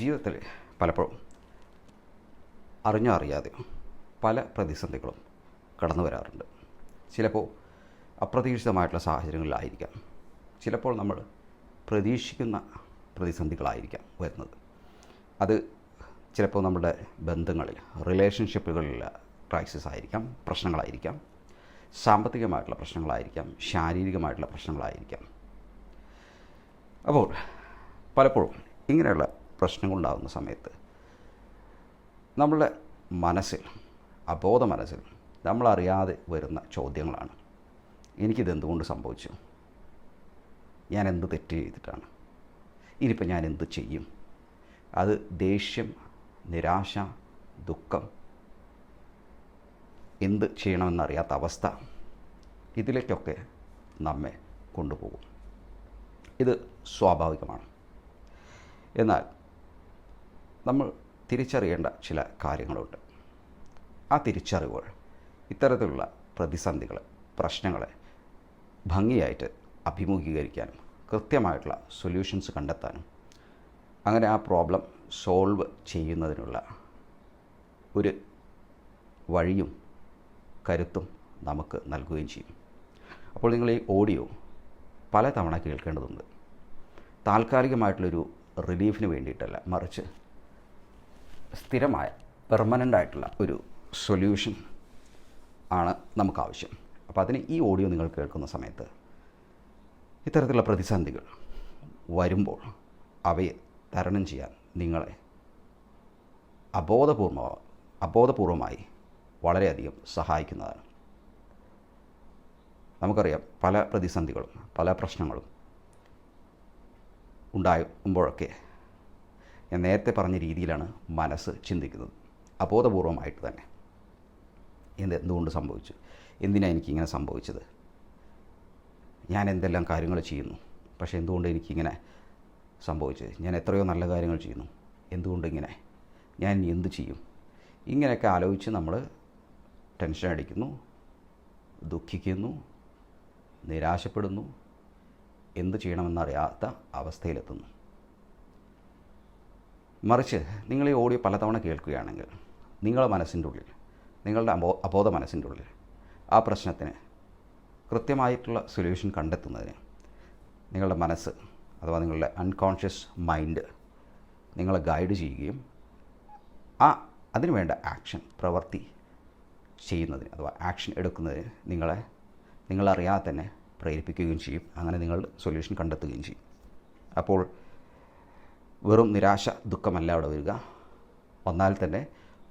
ജീവിതത്തിൽ പലപ്പോഴും അറിഞ്ഞോ പല പ്രതിസന്ധികളും കടന്നു വരാറുണ്ട്. ചിലപ്പോൾ അപ്രതീക്ഷിതമായിട്ടുള്ള സാഹചര്യങ്ങളിലായിരിക്കാം. ചിലപ്പോൾ നമ്മൾ പ്രതീക്ഷിക്കുന്ന പ്രതിസന്ധികളായിരിക്കാം വരുന്നത്. അത് ചിലപ്പോൾ നമ്മുടെ ബന്ധങ്ങളിൽ റിലേഷൻഷിപ്പുകളിൽ ക്രൈസിസ് ആയിരിക്കാം പ്രശ്നങ്ങളായിരിക്കാം സാമ്പത്തികമായിട്ടുള്ള പ്രശ്നങ്ങളായിരിക്കാം ശാരീരികമായിട്ടുള്ള പ്രശ്നങ്ങളായിരിക്കാം. അപ്പോൾ പലപ്പോഴും ഇങ്ങനെയുള്ള പ്രശ്നങ്ങളുണ്ടാകുന്ന സമയത്ത് നമ്മളുടെ മനസ്സിൽ അബോധ മനസ്സിൽ നമ്മളറിയാതെ വരുന്ന ചോദ്യങ്ങളാണ്. എനിക്കിത് എന്തുകൊണ്ട് സംഭവിച്ചു? ഞാൻ എന്ത് തെറ്റ് ചെയ്തിട്ടാണ്? ഇനിയിപ്പോൾ ഞാൻ എന്ത് ചെയ്യും? അത് ദേഷ്യം നിരാശ ദുഃഖം എന്ത് ചെയ്യണമെന്നറിയാത്ത അവസ്ഥ ഇതിലേക്കൊക്കെ നമ്മെ കൊണ്ടുപോകും. ഇത് സ്വാഭാവികമാണ്. എന്നാൽ നമ്മൾ തിരിച്ചറിയേണ്ട ചില കാര്യങ്ങളുണ്ട്. ആ തിരിച്ചറിവുകൾ ഇത്തരത്തിലുള്ള പ്രതിസന്ധികൾ പ്രശ്നങ്ങളെ ഭംഗിയായിട്ട് അഭിമുഖീകരിക്കാനും കൃത്യമായിട്ടുള്ള സൊല്യൂഷൻസ് കണ്ടെത്താനും അങ്ങനെ ആ പ്രോബ്ലം സോൾവ് ചെയ്യുന്നതിനുള്ള ഒരു വഴിയും കരുത്തും നമുക്ക് നൽകുകയും ചെയ്യും. അപ്പോൾ നിങ്ങൾ ഈ ഓഡിയോ പല തവണ കേൾക്കേണ്ടതുണ്ട്. താൽക്കാലികമായിട്ടുള്ളൊരു റിലീഫിന് വേണ്ടിയിട്ടല്ല മറിച്ച് സ്ഥിരമായ പെർമനന്റ് ആയിട്ടുള്ള ഒരു സൊല്യൂഷൻ ആണ് നമുക്ക് ആവശ്യം അപ്പോൾ അതിന് ഈ ഓഡിയോ നിങ്ങൾ കേൾക്കുന്ന സമയത്ത് ഇത്തരത്തിലുള്ള പ്രതിസന്ധികൾ വരുമ്പോൾ അവയെ തരണം ചെയ്യാൻ നിങ്ങളെ അബോധപൂർവ അബോധപൂർവമായി വളരെയധികം സഹായിക്കുന്നതാണ്. നമുക്കറിയാം പല പ്രതിസന്ധികളും പല പ്രശ്നങ്ങളും ഉണ്ടാകുമ്പോഴൊക്കെ ഞാൻ നേരത്തെ പറഞ്ഞ രീതിയിലാണ് മനസ്സ് ചിന്തിക്കുന്നത്. അബോധപൂർവമായിട്ട് തന്നെ. എന്ത് എന്തുകൊണ്ട് സംഭവിച്ചു? എന്തിനാണ് എനിക്കിങ്ങനെ സംഭവിച്ചത്? ഞാൻ എന്തെല്ലാം കാര്യങ്ങൾ ചെയ്യുന്നു? പക്ഷേ എന്തുകൊണ്ട് എനിക്കിങ്ങനെ സംഭവിച്ചത്? ഞാൻ എത്രയോ നല്ല കാര്യങ്ങൾ ചെയ്യുന്നു. എന്തുകൊണ്ട് ഇങ്ങനെ? ഞാൻ എന്ത് ചെയ്യും? ഇങ്ങനെയൊക്കെ ആലോചിച്ച് നമ്മൾ ടെൻഷൻ അടിക്കുന്നു ദുഃഖിക്കുന്നു നിരാശപ്പെടുന്നു എന്ത് ചെയ്യണമെന്നറിയാത്ത അവസ്ഥയിലെത്തുന്നു. മറിച്ച് നിങ്ങൾ ഈ ഓഡിയോ പലതവണ കേൾക്കുകയാണെങ്കിൽ നിങ്ങളുടെ മനസ്സിന്റെ ഉള്ളിൽ നിങ്ങളുടെ അബോ അബോധ മനസ്സിന്റെ ഉള്ളിൽ ആ പ്രശ്നത്തിന് കൃത്യമായിട്ടുള്ള സൊല്യൂഷൻ കണ്ടെത്തുന്നതിന് നിങ്ങളുടെ മനസ്സ് അഥവാ നിങ്ങളുടെ അൺകോൺഷ്യസ് മൈൻഡ് നിങ്ങളെ ഗൈഡ് ചെയ്യുകയും ആ അതിനുവേണ്ട ആക്ഷൻ പ്രവൃത്തി ചെയ്യുന്നതിന് അഥവാ ആക്ഷൻ എടുക്കുന്നതിന് നിങ്ങളെ നിങ്ങളറിയാതെ തന്നെ പ്രേരിപ്പിക്കുകയും ചെയ്യും. അങ്ങനെ നിങ്ങൾ സൊല്യൂഷൻ കണ്ടെത്തുകയും ചെയ്യും. അപ്പോൾ വെറും നിരാശ ദുഃഖമല്ല അവിടെ വരിക. വന്നാൽ തന്നെ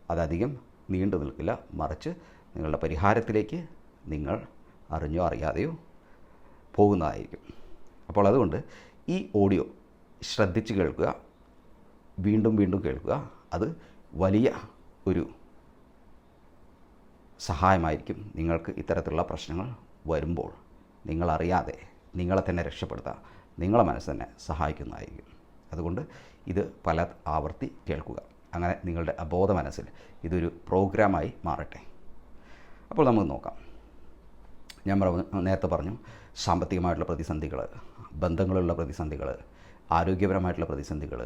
അതധികം നീണ്ടു നിൽക്കില്ല. മറിച്ച് നിങ്ങളുടെ പരിഹാരത്തിലേക്ക് നിങ്ങൾ അറിഞ്ഞോ അറിയാതെയോ പോകുന്നതായിരിക്കും. അപ്പോൾ അതുകൊണ്ട് ഈ ഓഡിയോ ശ്രദ്ധിച്ച് കേൾക്കുക വീണ്ടും വീണ്ടും കേൾക്കുക. അത് വലിയ ഒരു സഹായമായിരിക്കും. നിങ്ങൾക്ക് ഇത്തരത്തിലുള്ള പ്രശ്നങ്ങൾ വരുമ്പോൾ നിങ്ങളറിയാതെ നിങ്ങളെ തന്നെ രക്ഷപ്പെടുത്താൻ നിങ്ങളെ മനസ്സ് തന്നെ സഹായിക്കുന്നതായിരിക്കും. അതുകൊണ്ട് ഇത് പല ആവർത്തി കേൾക്കുക. അങ്ങനെ നിങ്ങളുടെ അബോധ മനസ്സിൽ ഇതൊരു പ്രോഗ്രാമായി മാറട്ടെ. അപ്പോൾ നമുക്ക് നോക്കാം. ഞാൻ നേരത്തെ പറഞ്ഞു സാമ്പത്തികമായിട്ടുള്ള പ്രതിസന്ധികൾ ബന്ധങ്ങളുള്ള പ്രതിസന്ധികൾ ആരോഗ്യപരമായിട്ടുള്ള പ്രതിസന്ധികൾ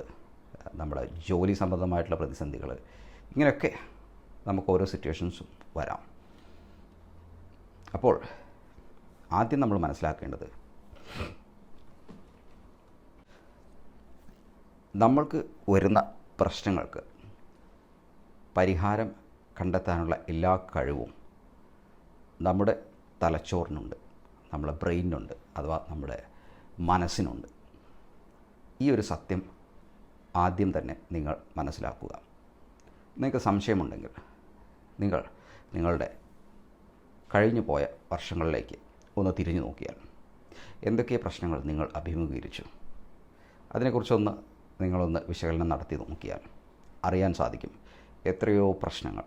നമ്മുടെ ജോലി സംബന്ധമായിട്ടുള്ള പ്രതിസന്ധികൾ ഇങ്ങനെയൊക്കെ നമുക്ക് ഓരോ സിറ്റുവേഷൻസും വരാം. അപ്പോൾ ആദ്യം നമ്മൾ മനസ്സിലാക്കേണ്ടത് നമ്മൾക്ക് വരുന്ന പ്രശ്നങ്ങൾക്ക് പരിഹാരം കണ്ടെത്താനുള്ള എല്ലാ കഴിവും നമ്മുടെ തലച്ചോറിനുണ്ട് നമ്മുടെ ബ്രെയിനുണ്ട് അഥവാ നമ്മുടെ മനസ്സിനുണ്ട്. ഈ ഒരു സത്യം ആദ്യം തന്നെ നിങ്ങൾ മനസ്സിലാക്കുക. നിങ്ങൾക്ക് സംശയമുണ്ടെങ്കിൽ നിങ്ങൾ നിങ്ങളുടെ കഴിഞ്ഞു പോയ വർഷങ്ങളിലേക്ക് ഒന്ന് തിരിഞ്ഞു നോക്കിയാൽ എന്തൊക്കെ പ്രശ്നങ്ങൾ നിങ്ങൾ അഭിമുഖീകരിച്ചു? അതിനെക്കുറിച്ചൊന്ന് നിങ്ങളൊന്ന് വിശകലനം നടത്തി നോക്കിയാൽ അറിയാൻ സാധിക്കും എത്രയോ പ്രശ്നങ്ങൾ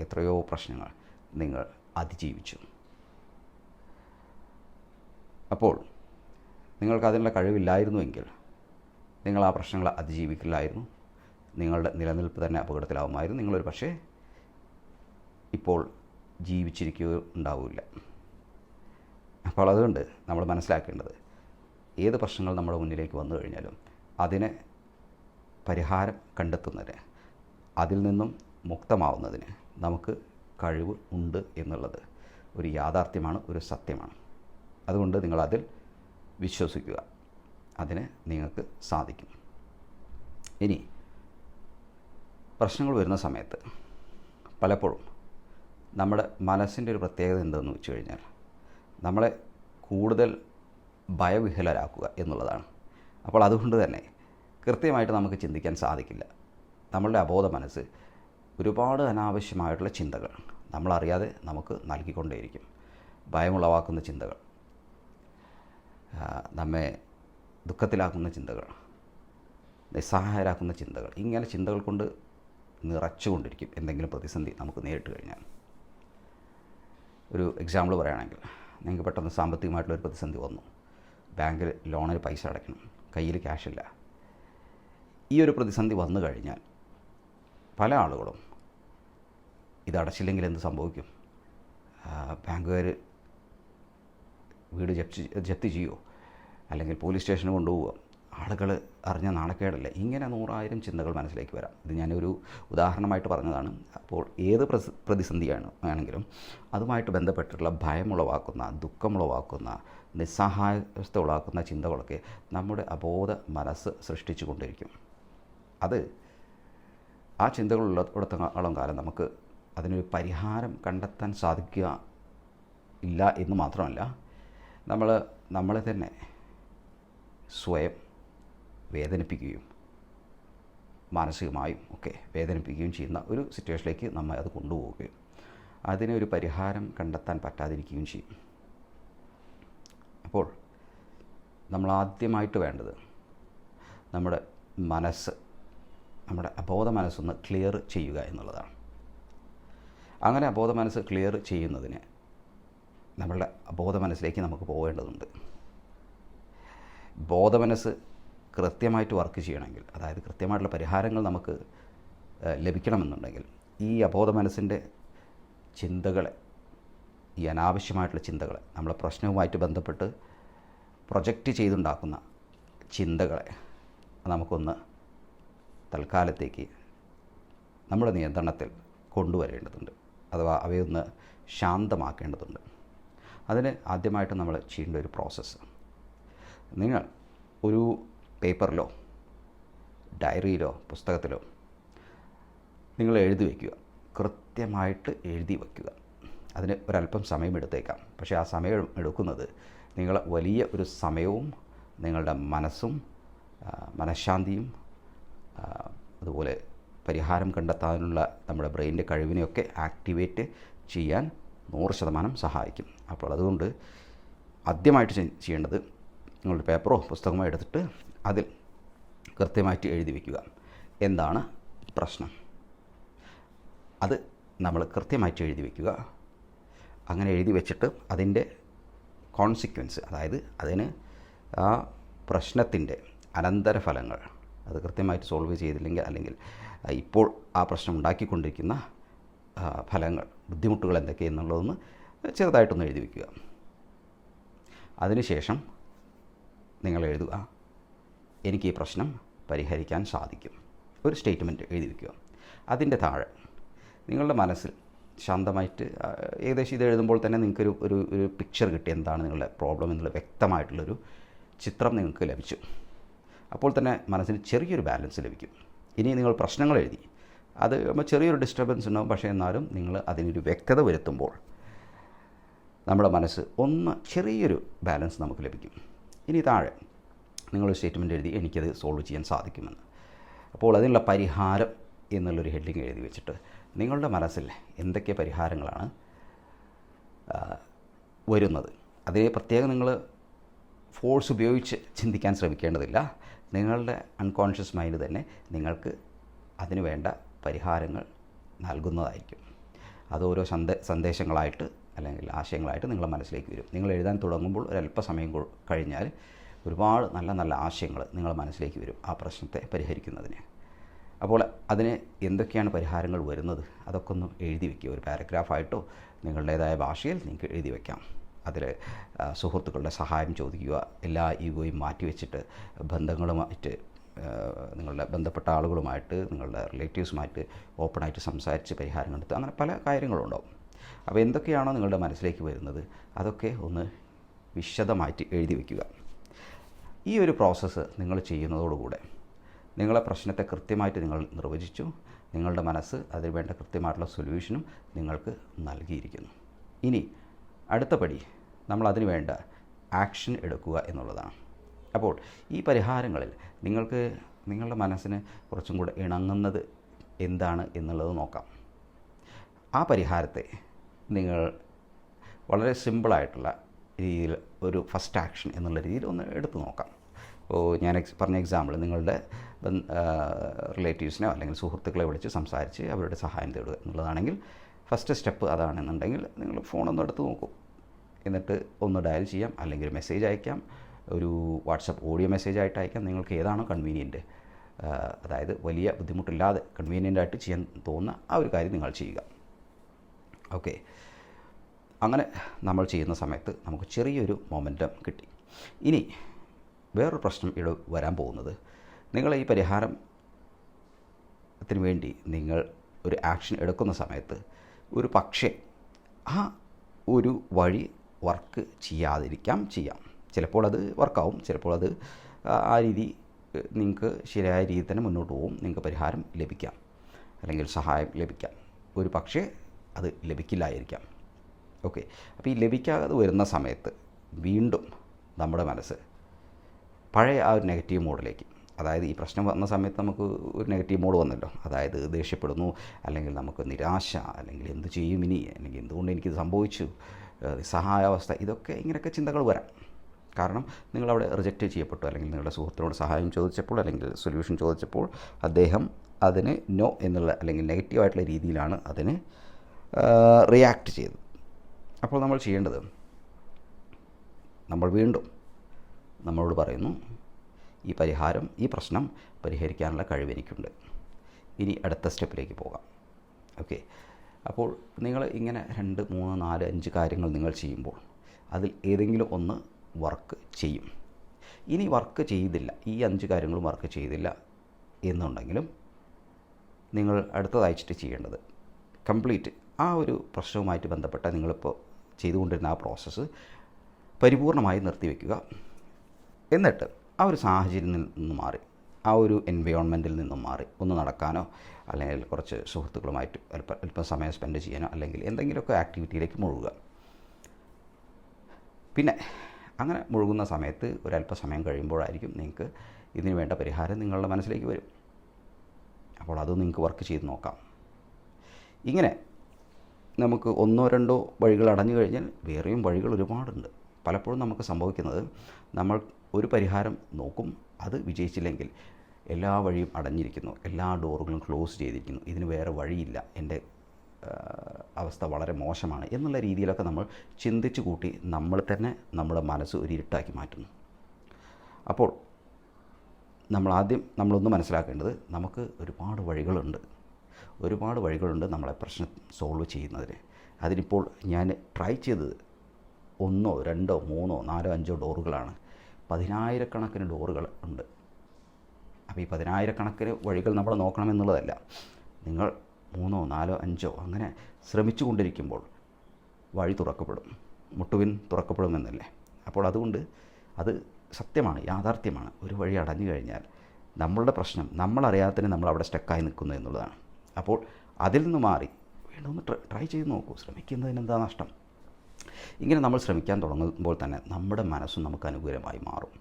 എത്രയോ പ്രശ്നങ്ങൾ നിങ്ങൾ അതിജീവിച്ചു. അപ്പോൾ നിങ്ങൾക്ക് അതിനുള്ള കഴിവില്ലായിരുന്നുവെങ്കിൽ നിങ്ങൾ ആ പ്രശ്നങ്ങൾ അതിജീവിക്കില്ലായിരുന്നു നിങ്ങളുടെ നിലനിൽപ്പ് തന്നെ അപകടത്തിലാവുമായിരുന്നു നിങ്ങളൊരു പക്ഷേ ഇപ്പോൾ ജീവിച്ചിരിക്കുക ഉണ്ടാവില്ല അപ്പോൾ അതുകൊണ്ട് നമ്മൾ മനസ്സിലാക്കേണ്ടത് ഏത് പ്രശ്നങ്ങൾ നമ്മുടെ മുന്നിലേക്ക് വന്നു കഴിഞ്ഞാലും അതിനെ പരിഹാരം കണ്ടെത്തുന്നതിന് അതിൽ നിന്നും മുക്തമാവുന്നതിന് നമുക്ക് കഴിവ് ഉണ്ട് എന്നുള്ളത് ഒരു യാഥാർത്ഥ്യമാണ് ഒരു സത്യമാണ്. അതുകൊണ്ട് നിങ്ങളതിൽ വിശ്വസിക്കുക. അതിന് നിങ്ങൾക്ക് സാധിക്കും. ഇനി പ്രശ്നങ്ങൾ വരുന്ന സമയത്ത് പലപ്പോഴും നമ്മുടെ മനസ്സിന്റെ ഒരു പ്രത്യേകത എന്തെന്ന് വെച്ച് കഴിഞ്ഞാൽ നമ്മളെ കൂടുതൽ ഭയവിഹലരാക്കുക എന്നുള്ളതാണ്. അപ്പോൾ അതുകൊണ്ട് തന്നെ കൃത്യമായിട്ട് നമുക്ക് ചിന്തിക്കാൻ സാധിക്കില്ല. നമ്മളുടെ അബോധ മനസ്സ് ഒരുപാട് അനാവശ്യമായിട്ടുള്ള ചിന്തകൾ നമ്മളറിയാതെ നമുക്ക് നൽകിക്കൊണ്ടേയിരിക്കും. ഭയമുളവാക്കുന്ന ചിന്തകൾ നമ്മെ ദുഃഖത്തിലാക്കുന്ന ചിന്തകൾ നിസ്സഹായരാക്കുന്ന ചിന്തകൾ ഇങ്ങനെ ചിന്തകൾ കൊണ്ട് നിറച്ചുകൊണ്ടിരിക്കും എന്തെങ്കിലും പ്രതിസന്ധി നമുക്ക് നേരിട്ട് കഴിഞ്ഞാൽ. ഒരു എക്സാമ്പിൾ പറയുകയാണെങ്കിൽ നിങ്ങൾക്ക് പെട്ടെന്ന് സാമ്പത്തികമായിട്ടുള്ളൊരു പ്രതിസന്ധി വന്നു. ബാങ്കിൽ ലോണിന് പൈസ അടയ്ക്കണം. കയ്യിൽ ക്യാഷില്ല. ഈ ഒരു പ്രതിസന്ധി വന്നു കഴിഞ്ഞാൽ പല ആളുകളും ഇത് അടച്ചില്ലെങ്കിൽ എന്ത് സംഭവിക്കും? ബാങ്കുകാർ വീട് ജപ്തി ജപ്തി ചെയ്യുമോ അല്ലെങ്കിൽ പോലീസ് സ്റ്റേഷന് കൊണ്ടുപോവുക ആളുകൾ അറിഞ്ഞ നാണക്കേടല്ലേ? ഇങ്ങനെ നൂറായിരം ചിന്തകൾ മനസ്സിലേക്ക് വരാം. ഇത് ഞാനൊരു ഉദാഹരണമായിട്ട് പറഞ്ഞതാണ്. അപ്പോൾ ഏത് പ്രതിസന്ധിയാണ് ആണെങ്കിലും അതുമായിട്ട് ബന്ധപ്പെട്ടിട്ടുള്ള ഭയമുളവാക്കുന്ന ദുഃഖമുളവാക്കുന്ന നിസ്സഹായസ്ഥ ഉളവാക്കുന്ന ചിന്തകളൊക്കെ നമ്മുടെ അബോധ മനസ്സ് സൃഷ്ടിച്ചു കൊണ്ടിരിക്കും. അത് ആ ചിന്തകളുള്ളിടത്തോളം കാലം നമുക്ക് അതിനൊരു പരിഹാരം കണ്ടെത്താൻ സാധിക്കുക ഇല്ല എന്ന് മാത്രമല്ല നമ്മൾ നമ്മളെ തന്നെ സ്വയം വേദനിപ്പിക്കുകയും മാനസികമായും ഒക്കെ വേദനിപ്പിക്കുകയും ചെയ്യുന്ന ഒരു സിറ്റുവേഷനിലേക്ക് നമ്മൾ അത് കൊണ്ടുപോവുകയും അതിനൊരു പരിഹാരം കണ്ടെത്താൻ പറ്റാതിരിക്കുകയും ചെയ്യും. അപ്പോൾ നമ്മൾ ആദ്യമായിട്ട് വേണ്ടത് നമ്മുടെ മനസ്സ് നമ്മുടെ അബോധ മനസ്സൊന്ന് ക്ലിയർ ചെയ്യുക എന്നുള്ളതാണ്. അങ്ങനെ അബോധ മനസ്സ് ക്ലിയർ ചെയ്യുന്നതിന് നമ്മളുടെ അബോധ മനസ്സിലേക്ക് നമുക്ക് പോകേണ്ടതുണ്ട് ബോധമനസ്സ് കൃത്യമായിട്ട് വർക്ക് ചെയ്യണമെങ്കിൽ അതായത് കൃത്യമായിട്ടുള്ള പരിഹാരങ്ങൾ നമുക്ക് ലഭിക്കണമെന്നുണ്ടെങ്കിൽ ഈ അബോധ മനസ്സിന്റെ ചിന്തകളെ ഈ അനാവശ്യമായിട്ടുള്ള ചിന്തകളെ നമ്മളെ പ്രശ്നവുമായിട്ട് ബന്ധപ്പെട്ട് പ്രൊജക്റ്റ് ചെയ്തുണ്ടാക്കുന്ന ചിന്തകളെ നമുക്കൊന്ന് തൽക്കാലത്തേക്ക് നമ്മുടെ നിയന്ത്രണത്തിൽ കൊണ്ടുവരേണ്ടതുണ്ട്. അഥവാ അവയൊന്ന് ശാന്തമാക്കേണ്ടതുണ്ട്. അതിന് ആദ്യമായിട്ട് നമ്മൾ ചെയ്യേണ്ട ഒരു പ്രോസസ്സ്. നിങ്ങൾ ഒരു പേപ്പറിലോ ഡയറിയിലോ പുസ്തകത്തിലോ നിങ്ങൾ എഴുതി വയ്ക്കുക. കൃത്യമായിട്ട് എഴുതി വയ്ക്കുക. അതിന് ഒരല്പം സമയമെടുത്തേക്കാം. പക്ഷേ ആ സമയം എടുക്കുന്നത് നിങ്ങൾ വലിയ ഒരു സമയവും നിങ്ങളുടെ മനസ്സും മനഃശാന്തിയും അതുപോലെ പരിഹാരം കണ്ടെത്താനുള്ള നമ്മുടെ ബ്രെയിനിന്റെ കഴിവിനെയൊക്കെ ആക്ടിവേറ്റ് ചെയ്യാൻ നൂറ് ശതമാനം സഹായിക്കും. അപ്പോൾ അതുകൊണ്ട് ആദ്യമായിട്ട് ചെയ്യേണ്ടത് നിങ്ങളുടെ പേപ്പറോ പുസ്തകമോ എടുത്തിട്ട് അതിൽ കൃത്യമായിട്ട് എഴുതി വയ്ക്കുക എന്താണ് പ്രശ്നം? അത് നമ്മൾ കൃത്യമായിട്ട് എഴുതി വയ്ക്കുക അങ്ങനെ എഴുതി വെച്ചിട്ട് അതിന്റെ കോൺസിക്വൻസ് അതായത് അതിന് ആ പ്രശ്നത്തിന്റെ അനന്തരഫലങ്ങൾ അത് കൃത്യമായിട്ട് സോൾവ് ചെയ്തില്ലെങ്കിൽ അല്ലെങ്കിൽ ഇപ്പോൾ ആ പ്രശ്നം ഉണ്ടാക്കിക്കൊണ്ടിരിക്കുന്ന ഫലങ്ങൾ ബുദ്ധിമുട്ടുകൾ എന്തൊക്കെയെന്നുള്ളതൊന്ന് ചെറുതായിട്ടൊന്ന് എഴുതി വയ്ക്കുക അതിനുശേഷം നിങ്ങൾ എഴുതുക. എനിക്ക് ഈ പ്രശ്നം പരിഹരിക്കാൻ സാധിക്കും. ഒരു സ്റ്റേറ്റ്മെന്റ് എഴുതി വയ്ക്കുക അതിന്റെ താഴെ നിങ്ങളുടെ മനസ്സിൽ ശാന്തമായിട്ട് ഏകദേശം ഇത് എഴുതുമ്പോൾ തന്നെ നിങ്ങൾക്കൊരു ഒരു ഒരു പിക്ചർ കിട്ടി. എന്താണ് നിങ്ങളുടെ പ്രോബ്ലം എന്നുള്ള വ്യക്തമായിട്ടുള്ളൊരു ചിത്രം നിങ്ങൾക്ക് ലഭിച്ചു. അപ്പോൾ തന്നെ മനസ്സിന് ചെറിയൊരു ബാലൻസ് ലഭിക്കും. ഇനി നിങ്ങൾ പ്രശ്നങ്ങൾ എഴുതി. അത് ചെറിയൊരു ഡിസ്റ്റർബൻസ് ഉണ്ടാവും. പക്ഷേ എന്നാലും നിങ്ങൾ അതിനൊരു വ്യക്തത വരുത്തുമ്പോൾ നമ്മുടെ മനസ്സ് ഒന്ന് ചെറിയൊരു ബാലൻസ് നമുക്ക് ലഭിക്കും. ഇനി താഴെ നിങ്ങളൊരു സ്റ്റേറ്റ്മെന്റ് എഴുതി എനിക്കത് സോൾവ് ചെയ്യാൻ സാധിക്കുമെന്ന്. അപ്പോൾ അതിനുള്ള പരിഹാരം എന്നുള്ളൊരു ഹെഡിങ് എഴുതി വെച്ചിട്ട് നിങ്ങളുടെ മനസ്സിൽ എന്തൊക്കെ പരിഹാരങ്ങളാണ് വരുന്നത്? അതിനെ പ്രത്യേകം നിങ്ങൾ ഫോഴ്സ് ഉപയോഗിച്ച് ചിന്തിക്കാൻ ശ്രമിക്കേണ്ടതില്ല. നിങ്ങളുടെ അൺകോൺഷ്യസ് മൈൻഡ് തന്നെ നിങ്ങൾക്ക് അതിന് വേണ്ട പരിഹാരങ്ങൾ നൽകുന്നതായിരിക്കും. അത് ഓരോ സന്ദ സന്ദേശങ്ങളായിട്ട് അല്ലെങ്കിൽ ആശയങ്ങളായിട്ട് നിങ്ങളുടെ മനസ്സിലേക്ക് വരും. നിങ്ങൾ എഴുതാൻ തുടങ്ങുമ്പോൾ ഒരല്പസമയം കഴിഞ്ഞാൽ ഒരുപാട് നല്ല നല്ല ആശയങ്ങൾ നിങ്ങളുടെ മനസ്സിലേക്ക് വരും ആ പ്രശ്നത്തെ പരിഹരിക്കുന്നതിന്. അപ്പോൾ അതിന് എന്തൊക്കെയാണ് പരിഹാരങ്ങൾ വരുന്നത്? അതൊക്കെ ഒന്ന് എഴുതി വയ്ക്കുക ഒരു പാരഗ്രാഫായിട്ടോ നിങ്ങളുടേതായ ഭാഷയിൽ നിങ്ങൾക്ക് എഴുതി വയ്ക്കാം അതിൽ സുഹൃത്തുക്കളുടെ സഹായം ചോദിക്കുക. എല്ലാ ഈഗോയും മാറ്റിവെച്ചിട്ട് ബന്ധങ്ങളുമായിട്ട് നിങ്ങളുടെ ബന്ധപ്പെട്ട ആളുകളുമായിട്ട് നിങ്ങളുടെ റിലേറ്റീവ്സുമായിട്ട് ഓപ്പണായിട്ട് സംസാരിച്ച് പരിഹാരം കണ്ടെത്തുക അങ്ങനെ പല കാര്യങ്ങളുണ്ടാവും. അപ്പോൾ എന്തൊക്കെയാണോ നിങ്ങളുടെ മനസ്സിലേക്ക് വരുന്നത് അതൊക്കെ ഒന്ന് വിശദമായിട്ട് എഴുതി വയ്ക്കുക ഈ ഒരു പ്രോസസ്സ് നിങ്ങൾ ചെയ്യുന്നതോടുകൂടെ നിങ്ങളെ പ്രശ്നത്തെ കൃത്യമായിട്ട് നിങ്ങൾ നിർവചിച്ചു നിങ്ങളുടെ മനസ്സ് അതിന് വേണ്ട കൃത്യമായിട്ടുള്ള സൊല്യൂഷനും നിങ്ങൾക്ക് നൽകിയിരിക്കുന്നു. ഇനി അടുത്ത പടി നമ്മൾ അതിന് വേണ്ട ആക്ഷൻ എടുക്കുക എന്നുള്ളതാണ്. അപ്പോൾ ഈ പരിഹാരങ്ങളിൽ നിങ്ങൾക്ക് നിങ്ങളുടെ മനസ്സിന് കുറച്ചും കൂടെ ഇണങ്ങുന്നത് എന്താണ് എന്നുള്ളത് നോക്കാം. ആ പരിഹാരത്തെ നിങ്ങൾ വളരെ സിമ്പിളായിട്ടുള്ള രീതിയിൽ ഒരു ഫസ്റ്റ് ആക്ഷൻ എന്നുള്ള രീതിയിൽ ഒന്ന് എടുത്തു നോക്കാം. ഇപ്പോൾ ഞാൻ എക്സ് പറഞ്ഞ എക്സാമ്പിൾ നിങ്ങളുടെ റിലേറ്റീവ്സിനോ അല്ലെങ്കിൽ സുഹൃത്തുക്കളെ വിളിച്ച് സംസാരിച്ച് അവരുടെ സഹായം തേടുക എന്നുള്ളതാണെങ്കിൽ ഫസ്റ്റ് സ്റ്റെപ്പ് അതാണെന്നുണ്ടെങ്കിൽ നിങ്ങൾ ഫോണൊന്ന് എടുത്ത് നോക്കും. എന്നിട്ട് ഒന്ന് ഡയൽ ചെയ്യാം അല്ലെങ്കിൽ മെസ്സേജ് അയക്കാം. ഒരു വാട്സപ്പ് ഓഡിയോ മെസ്സേജ് ആയിട്ട് അയക്കാം. നിങ്ങൾക്ക് ഏതാണോ കൺവീനിയന്റ് അതായത് വലിയ ബുദ്ധിമുട്ടില്ലാതെ കൺവീനിയന്റ് ആയിട്ട് ചെയ്യാൻ തോന്നുന്ന ആ ഒരു കാര്യം നിങ്ങൾ ചെയ്യുക. ഓക്കെ. അങ്ങനെ നമ്മൾ ചെയ്യുന്ന സമയത്ത് നമുക്ക് ചെറിയൊരു മൊമെന്റം കിട്ടി. ഇനി വേറൊരു പ്രശ്നം ഇവിടെ വരാൻ പോകുന്നത്. നിങ്ങൾ ഈ പരിഹാരത്തിന് വേണ്ടി നിങ്ങൾ ഒരു ആക്ഷൻ എടുക്കുന്ന സമയത്ത് ഒരു പക്ഷേ ആ ഒരു വഴി വർക്ക് ചെയ്യാതിരിക്കാം ചെയ്യാം. ചിലപ്പോൾ അത് വർക്കാവും ചിലപ്പോൾ അത് ആ രീതി നിങ്ങൾക്ക് ശരിയായ രീതിയിൽ തന്നെ മുന്നോട്ട് പോകും നിങ്ങൾക്ക് പരിഹാരം ലഭിക്കാം അല്ലെങ്കിൽ സഹായം ലഭിക്കാം. ഒരു പക്ഷേ അത് ലഭിക്കില്ലായിരിക്കാം. ഓക്കെ. അപ്പോൾ ഈ ലഭിക്കാതെ വരുന്ന സമയത്ത് വീണ്ടും നമ്മുടെ മനസ്സ് പഴയ ആ ഒരു നെഗറ്റീവ് മോഡിലേക്ക് അതായത് ഈ പ്രശ്നം വന്ന സമയത്ത് നമുക്ക് ഒരു നെഗറ്റീവ് മോഡ് വന്നല്ലോ. അതായത് ദേഷ്യപ്പെടുന്നു അല്ലെങ്കിൽ നമുക്ക് നിരാശ അല്ലെങ്കിൽ എന്ത് ചെയ്യും ഇനി അല്ലെങ്കിൽ എന്തുകൊണ്ട് എനിക്കിത് സംഭവിച്ചു സഹായാവസ്ഥ ഇതൊക്കെ ഇങ്ങനെയൊക്കെ ചിന്തകൾ വരാം. കാരണം നിങ്ങളവിടെ റിജക്റ്റ് ചെയ്യപ്പെട്ടു അല്ലെങ്കിൽ നിങ്ങളുടെ സുഹൃത്തിനോട് സഹായം ചോദിച്ചപ്പോൾ അല്ലെങ്കിൽ സൊല്യൂഷൻ ചോദിച്ചപ്പോൾ അദ്ദേഹം അതിന് നോ എന്നുള്ള അല്ലെങ്കിൽ നെഗറ്റീവായിട്ടുള്ള രീതിയിലാണ് അതിന് റിയാക്ട് ചെയ്തത്. അപ്പോൾ നമ്മൾ ചെയ്യേണ്ടത് നമ്മൾ വീണ്ടും നമ്മളോട് പറയുന്നു ഈ പരിഹാരം ഈ പ്രശ്നം പരിഹരിക്കാനുള്ള കഴിവ് എനിക്കുണ്ട്. ഇനി അടുത്ത സ്റ്റെപ്പിലേക്ക് പോകാം. ഓക്കെ. അപ്പോൾ നിങ്ങൾ ഇങ്ങനെ രണ്ട് മൂന്ന് നാല് അഞ്ച് കാര്യങ്ങൾ നിങ്ങൾ ചെയ്യുമ്പോൾ അതിൽ ഏതെങ്കിലും ഒന്ന് വർക്ക് ചെയ്യും. ഇനി വർക്ക് ചെയ്തില്ല ഈ അഞ്ച് കാര്യങ്ങളും വർക്ക് ചെയ്തില്ല എന്നുണ്ടെങ്കിലും നിങ്ങൾ അടുത്തതായിട്ട് ചെയ്യേണ്ടത് കംപ്ലീറ്റ് ആ ഒരു പ്രശ്നവുമായിട്ട് ബന്ധപ്പെട്ട നിങ്ങളിപ്പോൾ ചെയ്തുകൊണ്ടിരുന്ന ആ പ്രോസസ്സ് പരിപൂർണമായി നിർത്തിവെക്കുക. എന്നിട്ട് ആ ഒരു സാഹചര്യത്തിൽ നിന്ന് മാറി. ആ ഒരു എൻവയോൺമെന്റിൽ നിന്നും മാറി. ഒന്ന് നടക്കാനോ അല്ലെങ്കിൽ കുറച്ച് സുഹൃത്തുക്കളുമായിട്ട് അല്പം അല്പം സമയം സ്പെൻഡ് ചെയ്യാനോ അല്ലെങ്കിൽ എന്തെങ്കിലുമൊക്കെ ആക്ടിവിറ്റിയിലേക്ക് മുഴുകുക. പിന്നെ അങ്ങനെ മുഴുകുന്ന സമയത്ത് ഒരല്പസമയം കഴിയുമ്പോഴായിരിക്കും നിങ്ങൾക്ക് ഇതിന് വേണ്ട പരിഹാരം നിങ്ങളുടെ മനസ്സിലേക്ക് വരും. അപ്പോൾ അത് നിങ്ങൾക്ക് വർക്ക് ചെയ്ത് നോക്കാം. ഇങ്ങനെ നമുക്ക് ഒന്നോ രണ്ടോ വഴികൾ അടഞ്ഞു കഴിഞ്ഞാൽ വേറെയും വഴികൾ ഒരുപാടുണ്ട്. പലപ്പോഴും നമുക്ക് സംഭവിക്കുന്നത് നമ്മൾ ഒരു പരിഹാരം നോക്കും അത് വിജയിച്ചില്ലെങ്കിൽ എല്ലാ വഴിയും അടഞ്ഞിരിക്കുന്നു എല്ലാ ഡോറുകളും ക്ലോസ് ചെയ്തിരിക്കുന്നു ഇതിന് വേറെ വഴിയില്ല എന്റെ അവസ്ഥ വളരെ മോശമാണ് എന്നുള്ള രീതിയിലൊക്കെ നമ്മൾ ചിന്തിച്ചു കൂട്ടി നമ്മൾ തന്നെ നമ്മുടെ മനസ്സ് ഒരു ഇരുട്ടാക്കി മാറ്റുന്നു. അപ്പോൾ നമ്മൾ ആദ്യം നമ്മളൊന്ന് മനസ്സിലാക്കേണ്ടത് നമുക്ക് ഒരുപാട് വഴികളുണ്ട്. ഒരുപാട് വഴികളുണ്ട് നമ്മളെ പ്രശ്നം സോൾവ് ചെയ്യുന്നതിന്. അതിനിപ്പോൾ ഞാൻ ട്രൈ ചെയ്തത് ഒന്നോ രണ്ടോ മൂന്നോ നാലോ അഞ്ചോ ഡോറുകളാണ്. പതിനായിരക്കണക്കിന് ഡോറുകൾ ഉണ്ട്. അപ്പോൾ ഈ പതിനായിരക്കണക്കിന് വഴികൾ നമ്മൾ നോക്കണമെന്നുള്ളതല്ല നിങ്ങൾ മൂന്നോ നാലോ അഞ്ചോ അങ്ങനെ ശ്രമിച്ചു കൊണ്ടിരിക്കുമ്പോൾ വഴി തുറക്കപ്പെടും. മുട്ടുവിൻ തുറക്കപ്പെടുമെന്നല്ലേ അപ്പോൾ അതുകൊണ്ട് അത് സത്യമാണ് യാഥാർത്ഥ്യമാണ്. ഒരു വഴി അടഞ്ഞു കഴിഞ്ഞാൽ നമ്മളുടെ പ്രശ്നം നമ്മളറിയാതെ തന്നെ നമ്മൾ അവിടെ സ്റ്റക്കായി നിൽക്കുന്നു എന്നുള്ളതാണ്. അപ്പോൾ അതിൽ നിന്ന് മാറി വീണ്ടും ഒന്ന് ട്രൈ ചെയ്ത് നോക്കൂ. ശ്രമിക്കുന്നതിന് എന്താ നഷ്ടം? ഇങ്ങനെ നമ്മൾ ശ്രമിക്കാൻ തുടങ്ങുമ്പോൾ തന്നെ നമ്മുടെ മനസ്സും നമുക്ക് അനുകൂലമായി മാറും.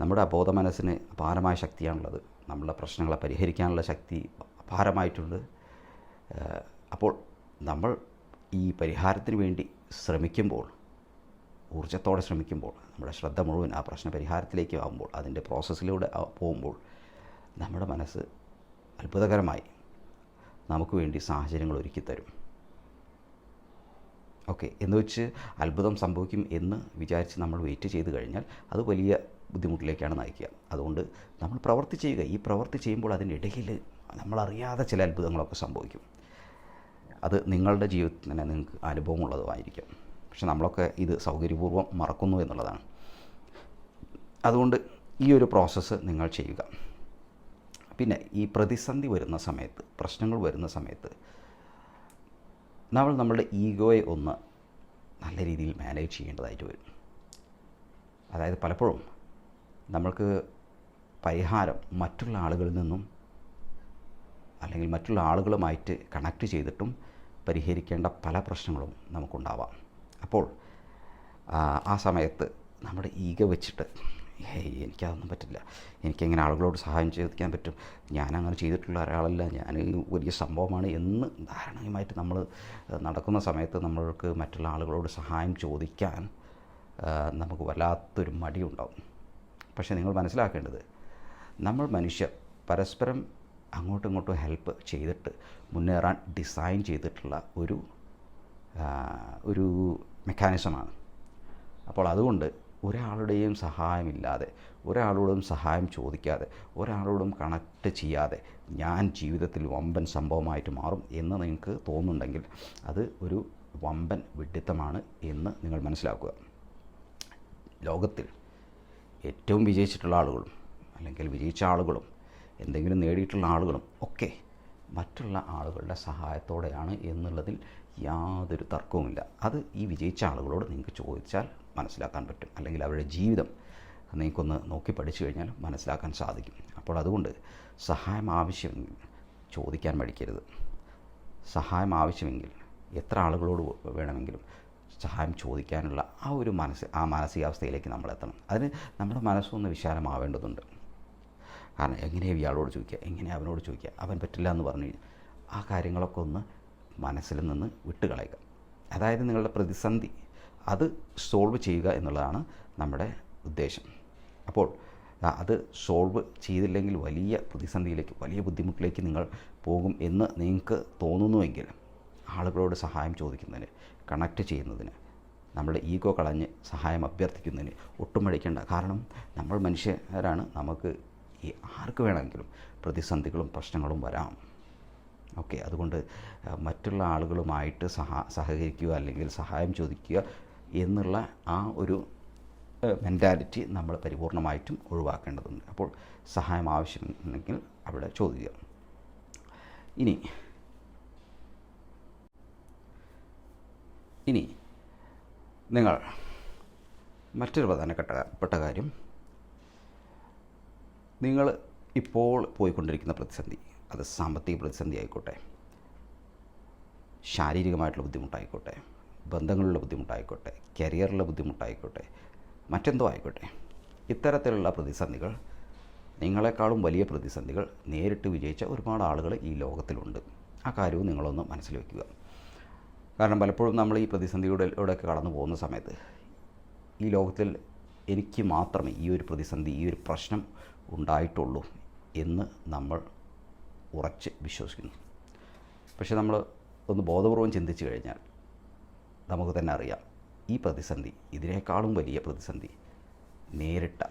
നമ്മുടെ അബോധ മനസ്സിന് അപാരമായ ശക്തിയാണുള്ളത്. നമ്മളുടെ പ്രശ്നങ്ങളെ പരിഹരിക്കാനുള്ള ശക്തി അപാരമായിട്ടുണ്ട്. അപ്പോൾ നമ്മൾ ഈ പരിഹാരത്തിന് വേണ്ടി ശ്രമിക്കുമ്പോൾ ഊർജത്തോടെ ശ്രമിക്കുമ്പോൾ നമ്മുടെ ശ്രദ്ധ മുഴുവൻ ആ പ്രശ്ന പരിഹാരത്തിലേക്ക് ആകുമ്പോൾ അതിന്റെ പ്രോസസ്സിലൂടെ പോകുമ്പോൾ നമ്മുടെ മനസ്സ് അത്ഭുതകരമായി നമുക്ക് വേണ്ടി സാഹചര്യങ്ങൾ ഒരുക്കി തരും ഓക്കെ എന്ന് വെച്ച് അത്ഭുതം സംഭവിക്കും എന്ന് വിചാരിച്ച് നമ്മൾ വെയിറ്റ് ചെയ്ത് കഴിഞ്ഞാൽ അത് വലിയ ബുദ്ധിമുട്ടിലേക്കാണ് നയിക്കുക. അതുകൊണ്ട് നമ്മൾ പ്രവർത്തി ചെയ്യുക. ഈ പ്രവർത്തി ചെയ്യുമ്പോൾ അതിനിടയിൽ നമ്മളറിയാതെ ചില അത്ഭുതങ്ങളൊക്കെ സംഭവിക്കും. അത് നിങ്ങളുടെ ജീവിതത്തിൽ തന്നെ നിങ്ങൾക്ക് അനുഭവമുള്ളതുമായിരിക്കും പക്ഷെ നമ്മളൊക്കെ ഇത് സൗകര്യപൂർവം മറക്കുന്നു എന്നുള്ളതാണ്. അതുകൊണ്ട് ഈ ഒരു പ്രോസസ്സ് നിങ്ങൾ ചെയ്യുക. പിന്നെ ഈ പ്രതിസന്ധി വരുന്ന സമയത്ത് പ്രശ്നങ്ങൾ വരുന്ന സമയത്ത് നമ്മൾ നമ്മളുടെ ഈഗോയെ ഒന്ന് നല്ല രീതിയിൽ മാനേജ് ചെയ്യേണ്ടതായിട്ട് വരും. അതായത് പലപ്പോഴും നമ്മൾക്ക് പരിഹാരം മറ്റുള്ള ആളുകളിൽ നിന്നും അല്ലെങ്കിൽ മറ്റുള്ള ആളുകളുമായിട്ട് കണക്ട് ചെയ്തിട്ടും പരിഹരിക്കേണ്ട പല പ്രശ്നങ്ങളും നമുക്കുണ്ടാവാം. അപ്പോൾ ആ, സമയത്ത് നമ്മുടെ ഈഗ വെച്ചിട്ട് എനിക്കതൊന്നും പറ്റില്ല. എനിക്കെങ്ങനെ ആളുകളോട് സഹായം ചോദിക്കാൻ പറ്റും? ഞാനങ്ങനെ ചെയ്തിട്ടുള്ള ഒരാളല്ല. ഞാൻ വലിയ സംഭവമാണ് എന്ന് ധാരണയുമായിട്ട് നമ്മൾ നടക്കുന്ന സമയത്ത് നമ്മൾക്ക് മറ്റുള്ള ആളുകളോട് സഹായം ചോദിക്കാൻ നമുക്ക് വല്ലാത്തൊരു മടിയുണ്ടാവും. പക്ഷേ നിങ്ങൾ മനസ്സിലാക്കേണ്ടത് നമ്മൾ മനുഷ്യർ പരസ്പരം അങ്ങോട്ടും ഇങ്ങോട്ടും ഹെൽപ്പ് ചെയ്തിട്ട് മുന്നേറാൻ ഡിസൈൻ ചെയ്തിട്ടുള്ള ഒരു ഒരു മെക്കാനിസമാണ്. അപ്പോൾ അതുകൊണ്ട് ഒരാളുടെയും സഹായമില്ലാതെ ഒരാളോടും സഹായം ചോദിക്കാതെ ഒരാളോടും കണക്ട് ചെയ്യാതെ ഞാൻ ജീവിതത്തിൽ വമ്പൻ സംഭവമായിട്ട് മാറും എന്ന് നിങ്ങൾക്ക് തോന്നുന്നുണ്ടെങ്കിൽ അത് ഒരു വമ്പൻ വിഡിത്തമാണ് എന്ന് നിങ്ങൾ മനസ്സിലാക്കുക. ലോകത്തിൽ ഏറ്റവും വിജയിച്ചിട്ടുള്ള ആളുകളും അല്ലെങ്കിൽ വിജയിച്ച ആളുകളും എന്തെങ്കിലും നേടിയിട്ടുള്ള ആളുകളും ഒക്കെ മറ്റുള്ള ആളുകളുടെ സഹായത്തോടെയാണ് എന്നുള്ളതിൽ യാതൊരു തർക്കവുമില്ല. അത് ഈ വിജയിച്ച ആളുകളോട് നിങ്ങൾക്ക് ചോദിച്ചാൽ മനസ്സിലാക്കാൻ പറ്റും. അല്ലെങ്കിൽ അവരുടെ ജീവിതം നിങ്ങൾക്കൊന്ന് നോക്കി പഠിച്ചു കഴിഞ്ഞാൽ മനസ്സിലാക്കാൻ സാധിക്കും. അപ്പോൾ അതുകൊണ്ട് സഹായം ആവശ്യമെങ്കിൽ ചോദിക്കാൻ മടിക്കരുത്. സഹായം ആവശ്യമെങ്കിൽ എത്ര ആളുകളോട് വേണമെങ്കിലും സഹായം ചോദിക്കാനുള്ള ആ ഒരു മനസ്സ് ആ മാനസികാവസ്ഥയിലേക്ക് നമ്മൾ എത്തണം. അതിന് നമ്മുടെ മനസ്സൊന്ന് വിശാലമാവേണ്ടതുണ്ട്. കാരണം എങ്ങനെയാണ് ഇയാളോട് ചോദിക്കുക? എങ്ങനെയാണ് അവനോട് ചോദിക്കുക? അവൻ പറ്റില്ല എന്ന് പറഞ്ഞു കഴിഞ്ഞാൽ ആ കാര്യങ്ങളൊക്കെ ഒന്ന് മനസ്സിൽ നിന്ന് വിട്ടുകളയുക. അതായത് നിങ്ങളുടെ പ്രതിസന്ധി അത് സോൾവ് ചെയ്യുക എന്നുള്ളതാണ് നമ്മുടെ ഉദ്ദേശം. അപ്പോൾ അത് സോൾവ് ചെയ്തില്ലെങ്കിൽ വലിയ പ്രതിസന്ധിയിലേക്ക് വലിയ ബുദ്ധിമുട്ടിലേക്ക് നിങ്ങൾ പോകും എന്ന് നിങ്ങൾക്ക് തോന്നുന്നുവെങ്കിൽ ആളുകളോട് സഹായം ചോദിക്കുന്നതിന് കണക്ട് ചെയ്യുന്നതിന് നമ്മുടെ ഈഗോ കളഞ്ഞ് സഹായം അഭ്യർത്ഥിക്കുന്നതിന് ഒട്ടും മടിക്കേണ്ട. കാരണം നമ്മൾ മനുഷ്യരാണ്. നമുക്ക് ഈ ആർക്ക് വേണമെങ്കിലും പ്രതിസന്ധികളും പ്രശ്നങ്ങളും വരാം. ഓക്കെ അതുകൊണ്ട് മറ്റുള്ള ആളുകളുമായിട്ട് സഹ സഹകരിക്കുക അല്ലെങ്കിൽ സഹായം ചോദിക്കുക എന്നുള്ള ആ ഒരു മെന്റാലിറ്റി നമ്മൾ പരിപൂർണമായിട്ടും ഒഴിവാക്കേണ്ടതുണ്ട്. അപ്പോൾ സഹായം ആവശ്യമുണ്ടെങ്കിൽ അവിടെ ചോദിക്കുക. ഇനി ഇനി നിങ്ങൾ മറ്റൊരു പ്രധാനപ്പെട്ട കാര്യം നിങ്ങൾ ഇപ്പോൾ പോയിക്കൊണ്ടിരിക്കുന്ന പ്രതിസന്ധി അത് സാമ്പത്തിക പ്രതിസന്ധി ആയിക്കോട്ടെ ശാരീരികമായിട്ടുള്ള ബുദ്ധിമുട്ടായിക്കോട്ടെ ബന്ധങ്ങളിലുള്ള ബുദ്ധിമുട്ടായിക്കോട്ടെ കരിയറിലെ ബുദ്ധിമുട്ടായിക്കോട്ടെ മറ്റെന്തോ ആയിക്കോട്ടെ ഇത്തരത്തിലുള്ള പ്രതിസന്ധികൾ നിങ്ങളെക്കാളും വലിയ പ്രതിസന്ധികൾ നേരിട്ട് വിജയിച്ച ഒരുപാട് ആളുകൾ ഈ ലോകത്തിലുണ്ട്. ആ കാര്യവും നിങ്ങളൊന്ന് മനസ്സിൽ വയ്ക്കുക. കാരണം പലപ്പോഴും നമ്മൾ ഈ പ്രതിസന്ധികളിലൂടെയൊക്കെ കടന്നു പോകുന്ന സമയത്ത് ഈ ലോകത്തിൽ എനിക്ക് മാത്രമേ ഈ ഒരു പ്രതിസന്ധി ഈ ഒരു പ്രശ്നം ഉണ്ടായിട്ടുള്ളൂ എന്ന് നമ്മൾ ഉറച്ച് വിശ്വസിക്കുന്നു. പക്ഷേ നമ്മൾ ഒന്ന് ബോധപൂർവം ചിന്തിച്ചു കഴിഞ്ഞാൽ നമുക്ക് തന്നെ അറിയാം. ഈ പ്രതിസന്ധി ഇതിനേക്കാളും വലിയ പ്രതിസന്ധി നേരിട്ട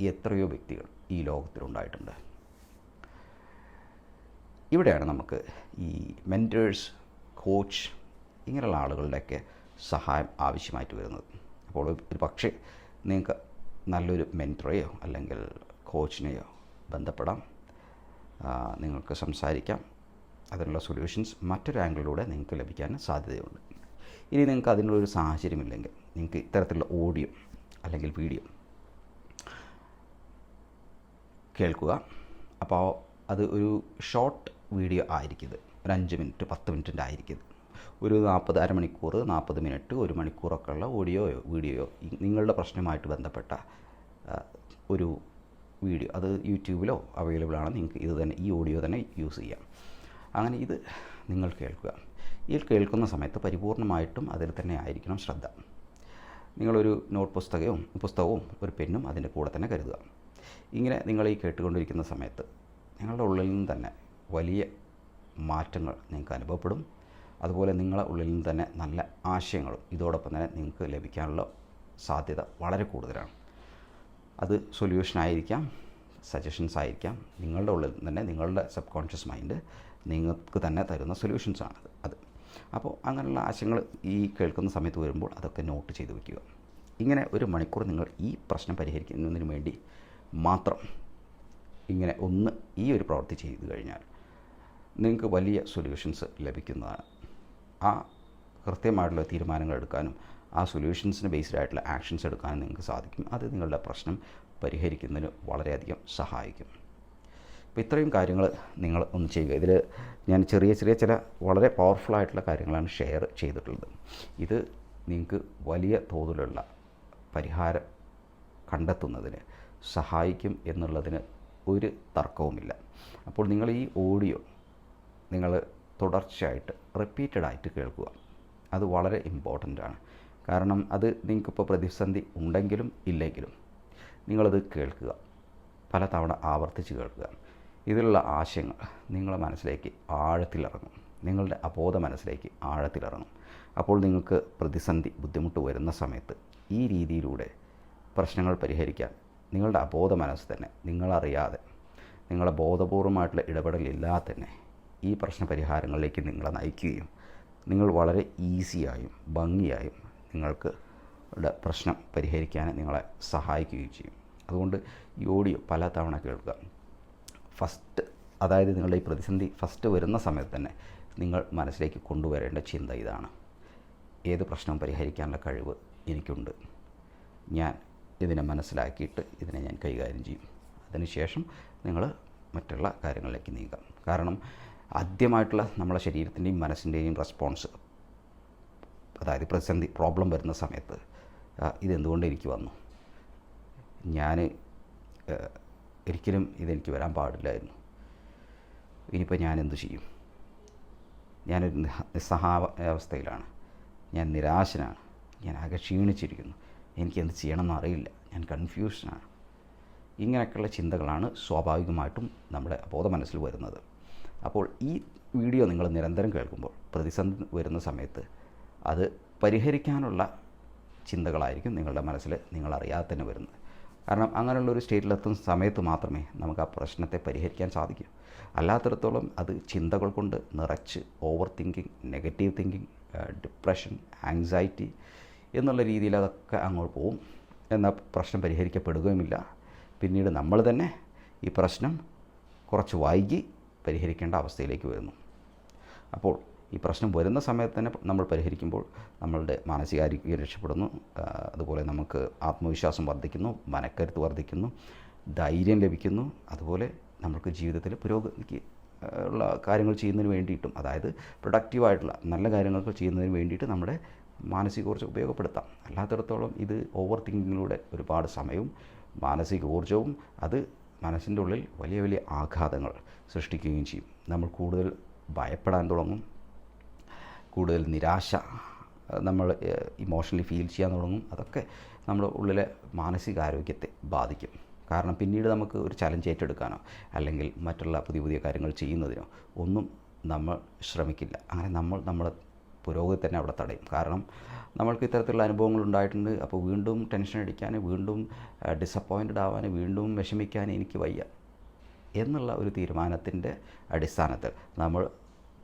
എത്രയോ വ്യക്തികൾ ഈ ലോകത്തിലുണ്ടായിട്ടുണ്ട്. ഇവിടെയാണ് നമുക്ക് ഈ മെന്റേഴ്സ് കോച്ച് ഇങ്ങനെയുള്ള ആളുകളുടെയൊക്കെ സഹായം ആവശ്യമായിട്ട് വരുന്നത്. അപ്പോൾ ഒരു പക്ഷേ നിങ്ങൾക്ക് നല്ലൊരു മെന്ററെയോ അല്ലെങ്കിൽ കോച്ചിനെയോ ബന്ധപ്പെടാം. നിങ്ങൾക്ക് സംസാരിക്കാം. അതിനുള്ള സൊല്യൂഷൻസ് മറ്റൊരു ആംഗിളിലൂടെ നിങ്ങൾക്ക് ലഭിക്കാൻ സാധ്യതയുണ്ട്. ഇനി നിങ്ങൾക്ക് അതിനുള്ളൊരു സാഹചര്യമില്ലെങ്കിൽ നിങ്ങൾക്ക് ഇത്തരത്തിലുള്ള ഓഡിയോ അല്ലെങ്കിൽ വീഡിയോ കേൾക്കുക. അപ്പോൾ അത് ഒരു ഷോർട്ട് വീഡിയോ ആയിരിക്കും ഒരു അഞ്ച് മിനിറ്റ് പത്ത് മിനിറ്റിന്റെ ആയിരിക്കും ഒരു നാൽപ്പത് അരമണിക്കൂർ നാൽപ്പത് മിനിറ്റ് ഒരു മണിക്കൂറൊക്കെ ഉള്ള ഓഡിയോയോ വീഡിയോയോ നിങ്ങളുടെ പ്രശ്നമായിട്ട് ബന്ധപ്പെട്ട ഒരു വീഡിയോ. അത് യൂട്യൂബിലോ അവൈലബിൾ ആണ് നിങ്ങൾക്ക് ഇത് തന്നെ ഈ ഓഡിയോ തന്നെ യൂസ് ചെയ്യാം. അങ്ങനെ ഇത് നിങ്ങൾ കേൾക്കുക. ഈ കേൾക്കുന്ന സമയത്ത് പരിപൂർണമായിട്ടും അതിൽ തന്നെ ആയിരിക്കണം ശ്രദ്ധ. നിങ്ങളൊരു നോട്ട് പുസ്തകവും പുസ്തകവും ഒരു പെന്നും അതിന്റെ കൂടെ തന്നെ കരുതുക. ഇങ്ങനെ നിങ്ങൾ ഈ കേട്ടുകൊണ്ടിരിക്കുന്ന സമയത്ത് നിങ്ങളുടെ ഉള്ളിൽ നിന്ന് തന്നെ വലിയ മാറ്റങ്ങൾ നിങ്ങൾക്ക് അനുഭവപ്പെടും. അതുപോലെ നിങ്ങളെ ഉള്ളിൽ നിന്ന് തന്നെ നല്ല ആശയങ്ങളും ഇതോടൊപ്പം തന്നെ നിങ്ങൾക്ക് ലഭിക്കാനുള്ള സാധ്യത വളരെ കൂടുതലാണ്. അത് സൊല്യൂഷൻ ആയിരിക്കാം സജഷൻസ് ആയിരിക്കാം. നിങ്ങളുടെ ഉള്ളിൽ നിന്ന് തന്നെ നിങ്ങളുടെ സബ് കോൺഷ്യസ് മൈൻഡ് നിങ്ങൾക്ക് തന്നെ തരുന്ന സൊല്യൂഷൻസാണ് അത് അപ്പോൾ അങ്ങനെയുള്ള ആശയങ്ങൾ ഈ കേൾക്കുന്ന സമയത്ത് വരുമ്പോൾ അതൊക്കെ നോട്ട് ചെയ്ത് വയ്ക്കുക. ഇങ്ങനെ ഒരു മണിക്കൂർ നിങ്ങൾ ഈ പ്രശ്നം പരിഹരിക്കുന്നതിന് വേണ്ടി മാത്രം ഇങ്ങനെ ഒന്ന് ഈ ഒരു പ്രവൃത്തി ചെയ്തു കഴിഞ്ഞാൽ നിങ്ങൾക്ക് വലിയ സൊല്യൂഷൻസ് ലഭിക്കുന്നതാണ്. ആ കൃത്യമായിട്ടുള്ള തീരുമാനങ്ങൾ എടുക്കാനും ആ സൊല്യൂഷൻസിന് ബേസ്ഡ് ആയിട്ടുള്ള ആക്ഷൻസ് എടുക്കാനും നിങ്ങൾക്ക് സാധിക്കും. അത് നിങ്ങളുടെ പ്രശ്നം പരിഹരിക്കുന്നതിന് വളരെയധികം സഹായിക്കും. അപ്പോൾ ഇത്രയും കാര്യങ്ങൾ നിങ്ങൾ ഒന്ന് ചെയ്യുക. ഇതിൽ ഞാൻ ചെറിയ ചെറിയ ചില വളരെ പവർഫുൾ ആയിട്ടുള്ള കാര്യങ്ങളാണ് ഷെയർ ചെയ്തിട്ടുള്ളത്. ഇത് നിങ്ങൾക്ക് വലിയ തോതിലുള്ള പരിഹാരം കണ്ടെത്തുന്നതിന് സഹായിക്കും എന്നുള്ളതിന് ഒരു തർക്കവുമില്ല. അപ്പോൾ നിങ്ങൾ ഈ ഓഡിയോ നിങ്ങൾ തുടർച്ചയായിട്ട് റിപ്പീറ്റഡ് ആയിട്ട് കേൾക്കുക. അത് വളരെ ഇമ്പോർട്ടന്റ് ആണ്. കാരണം അത് നിങ്ങൾക്കിപ്പോൾ പ്രതിസന്ധി ഉണ്ടെങ്കിലും ഇല്ലെങ്കിലും നിങ്ങളത് കേൾക്കുക. പല തവണ ആവർത്തിച്ച് കേൾക്കുക. ഇതിലുള്ള ആശയങ്ങൾ നിങ്ങളുടെ മനസ്സിലേക്ക് ആഴത്തിലിറങ്ങും. നിങ്ങളുടെ അബോധ മനസ്സിലേക്ക് ആഴത്തിലിറങ്ങും. അപ്പോൾ നിങ്ങൾക്ക് പ്രതിസന്ധി ബുദ്ധിമുട്ട് വരുന്ന സമയത്ത് ഈ രീതിയിലൂടെ പ്രശ്നങ്ങൾ പരിഹരിക്കാൻ നിങ്ങളുടെ അബോധ മനസ്സ് തന്നെ നിങ്ങളറിയാതെ നിങ്ങളെ ബോധപൂർവമായിട്ടുള്ള ഇടപെടലില്ലാതെ തന്നെ ഈ പ്രശ്ന പരിഹാരങ്ങളിലേക്ക് നിങ്ങളെ നയിക്കുകയും നിങ്ങൾ വളരെ ഈസിയായും ഭംഗിയായും നിങ്ങൾക്ക് പ്രശ്നം പരിഹരിക്കാൻ നിങ്ങളെ സഹായിക്കുകയും ചെയ്യും. അതുകൊണ്ട് ഈ ഓഡിയോ പല തവണ കേൾക്കുക. ഫസ്റ്റ് അതായത് നിങ്ങളുടെ ഈ പ്രതിസന്ധി ഫസ്റ്റ് വരുന്ന സമയത്ത് തന്നെ നിങ്ങൾ മനസ്സിലേക്ക് കൊണ്ടുവരേണ്ട ചിന്ത ഇതാണ്. ഏത് പ്രശ്നം പരിഹരിക്കാനുള്ള കഴിവ് എനിക്കുണ്ട്. ഞാൻ ഇതിനെ മനസ്സിലാക്കിയിട്ട് ഇതിനെ ഞാൻ കൈകാര്യം ചെയ്യും. അതിനുശേഷം നിങ്ങൾ മറ്റുള്ള കാര്യങ്ങളിലേക്ക് നീങ്ങാം കാരണം ആദ്യമായിട്ടുള്ള നമ്മുടെ ശരീരത്തിന്റെയും മനസ്സിന്റെയും റെസ്പോൺസ് അതായത് പ്രതിസന്ധി പ്രോബ്ലം വരുന്ന സമയത്ത് ഇതെന്തുകൊണ്ട് എനിക്ക് വന്നു? ഞാൻ ഒരിക്കലും ഇതെനിക്ക് വരാൻ പാടില്ലായിരുന്നു. ഇനിയിപ്പോൾ ഞാൻ എന്തു ചെയ്യും? ഞാനൊരു നിസ്സഹാവസ്ഥയിലാണ് ഞാൻ നിരാശനാണ്. ഞാൻ ആകെ ക്ഷീണിച്ചിരിക്കുന്നു. എനിക്ക് എന്ത് ചെയ്യണമെന്ന് അറിയില്ല. ഞാൻ കൺഫ്യൂഷനാണ്. ഇങ്ങനെയൊക്കെയുള്ള ചിന്തകളാണ് സ്വാഭാവികമായിട്ടും നമ്മുടെ അബോധ മനസ്സിൽ വരുന്നത്. അപ്പോൾ ഈ വീഡിയോ നിങ്ങൾ നിരന്തരം കേൾക്കുമ്പോൾ പ്രതിസന്ധി വരുന്ന സമയത്ത് അത് പരിഹരിക്കാനുള്ള ചിന്തകളായിരിക്കും നിങ്ങളുടെ മനസ്സിൽ നിങ്ങൾ അറിയാതെ തന്നെ വരുന്നത്. കാരണം അങ്ങനെയുള്ള ഒരു സ്റ്റേറ്റിലെത്തുന്ന സമയത്ത് മാത്രമേ നമുക്ക് ആ പ്രശ്നത്തെ പരിഹരിക്കാൻ സാധിക്കൂ. അല്ലാത്തിടത്തോളം അത് ചിന്തകൾ കൊണ്ട് നിറച്ച് over thinking negative thinking depression anxiety എന്നുള്ള രീതിയിൽ അതൊക്കെ അങ്ങോട്ട് പോവും. എന്നാൽ പ്രശ്നം പരിഹരിക്കപ്പെടുകയുമില്ല. പിന്നീട് നമ്മൾ തന്നെ ഈ പ്രശ്നം കുറച്ച് വൈകി പരിഹരിക്കേണ്ട അവസ്ഥയിലേക്ക് വരുന്നു. അപ്പോൾ ഈ പ്രശ്നം വരുന്ന സമയത്ത് തന്നെ നമ്മൾ പരിഹരിക്കുമ്പോൾ നമ്മളുടെ മാനസികാരോഗ്യം രക്ഷപ്പെടുന്നു. അതുപോലെ നമുക്ക് ആത്മവിശ്വാസം വർദ്ധിക്കുന്നു മനക്കരുത്ത് വർദ്ധിക്കുന്നു ധൈര്യം ലഭിക്കുന്നു. അതുപോലെ നമുക്ക് ജീവിതത്തിൽ പുരോഗതിക്ക് ഉള്ള കാര്യങ്ങൾ ചെയ്യുന്നതിന് വേണ്ടിയിട്ടും അതായത് പ്രൊഡക്റ്റീവായിട്ടുള്ള നല്ല കാര്യങ്ങൾക്ക് ചെയ്യുന്നതിന് വേണ്ടിയിട്ട് നമ്മുടെ മാനസിക ഊർജം ഉപയോഗപ്പെടുത്താം. അല്ലാത്തിടത്തോളം ഇത് ഓവർ തിങ്കിങ്ങിലൂടെ ഒരുപാട് സമയവും മാനസിക ഊർജവും അത് മനസ്സിന്റെ ഉള്ളിൽ വലിയ വലിയ ആഘാതങ്ങൾ സൃഷ്ടിക്കുകയും ചെയ്യും. നമ്മൾ കൂടുതൽ ഭയപ്പെടാൻ തുടങ്ങും. കൂടുതൽ നിരാശ നമ്മൾ ഇമോഷണലി ഫീൽ ചെയ്യാൻ തുടങ്ങും. അതൊക്കെ നമ്മുടെ ഉള്ളിലെ മാനസികാരോഗ്യത്തെ ബാധിക്കും. കാരണം പിന്നീട് നമുക്ക് ഒരു ചലഞ്ച് ഏറ്റെടുക്കാനോ അല്ലെങ്കിൽ മറ്റുള്ള പുതിയ പുതിയ കാര്യങ്ങൾ ചെയ്യുന്നതിനോ ഒന്നും നമ്മൾ ശ്രമിക്കില്ല. അങ്ങനെ നമ്മൾ നമ്മളെ പുരോഗതി തന്നെ അവിടെ തടയും. കാരണം നമ്മൾക്ക് ഇത്തരത്തിലുള്ള അനുഭവങ്ങൾ ഉണ്ടായിട്ടുണ്ട്. അപ്പോൾ വീണ്ടും ടെൻഷൻ അടിക്കാൻ വീണ്ടും ഡിസപ്പോയിന്റഡ് ആവാൻ വീണ്ടും വിഷമിക്കാൻ എനിക്ക് വയ്യ എന്നുള്ള ഒരു തീരുമാനത്തിന്റെ അടിസ്ഥാനത്തിൽ നമ്മൾ